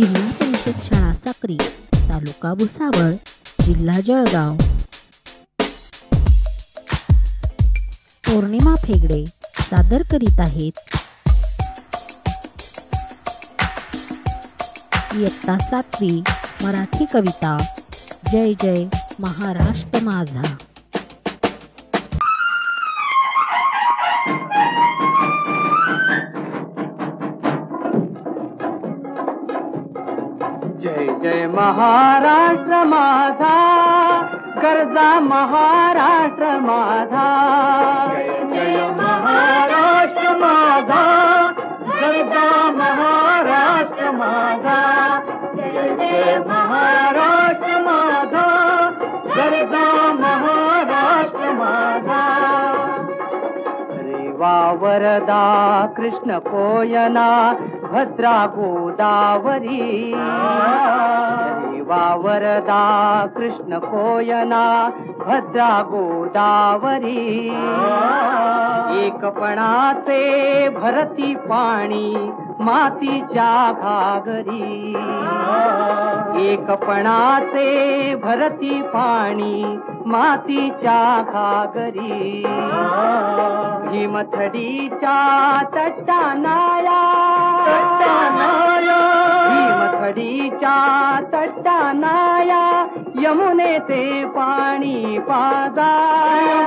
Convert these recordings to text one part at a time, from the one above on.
जिल्हा परिषद शाळा साक्री तालुका भुसावळ जिल्हा जळगाव. पौर्णिमा फेगडे सादर करीत आहेत. इयत्ता सातवी मराठी कविता जय जय महाराष्ट्र माझा. महाराष्ट्र माझा गरजा महाराष्ट्र माझा. जय महाराष्ट्र माझा गरजा महाराष्ट्र माझा. जय महाराष्ट्र माझा गरजा महाराष्ट्र माझा. रेवा वरदा कृष्ण कोयना भद्रा गोदावरी वावरदा कृष्ण कोयना भद्रा गोदावरी एकपणाचे भरती पाणी मातीच्या घागरी। एकपणाचे भरती पाणी मातीच्या घागरी। हिमथडीच्या तट्टा नाळा भीमथडीच्या तट्टानाया यमुनेचे पाणी पाजा.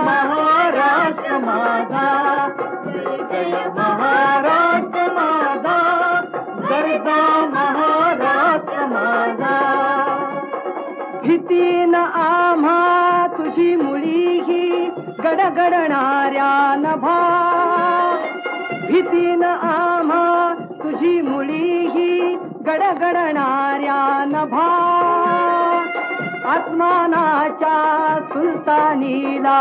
महाराष्ट्र माझा. जय महाराष्ट्र माझा. गरजा महाराष्ट्र माझा. भीतीन आम्हा तुझी मुळी ही गडगडणाऱ्या नभा. भीतीन आम्हा गडगडणाऱ्या नभा आत्मानाच्या सुलतानीला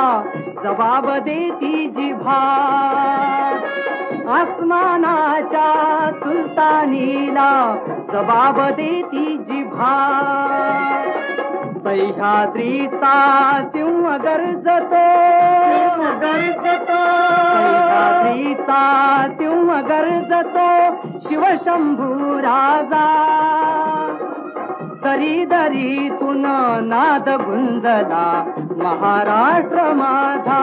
जबाब देती जिभा आत्मानाच्या सुलतानीला जबाब देती जिभा सह्याद्रीचा सिंह गरजतो. गरजतो सह्याद्रीचा सिंह गरजतो शिवशंभू राजा. दरी दरीतून नाद गुंजला महाराष्ट्र माझा.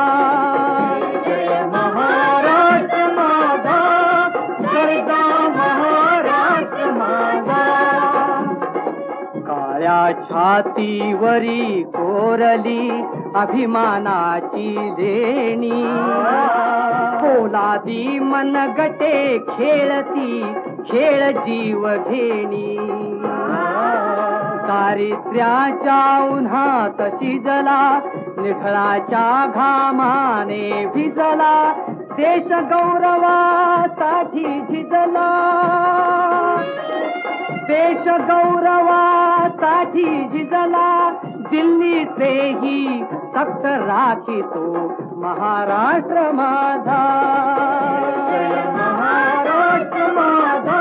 काळ्या छातीवरी कोरली अभिमानाची देणी. पोलादी मनगटे खेळती खेळ जीव घेणी. दारिद्र्याच्या उन्हात शिजला निखळाच्या घामाने भिजला देश गौरवासाठी झिजला देश साठी जिजला दिल्ली से ही तख्त राखितो महाराष्ट्र माझा. महाराष्ट्र माझा.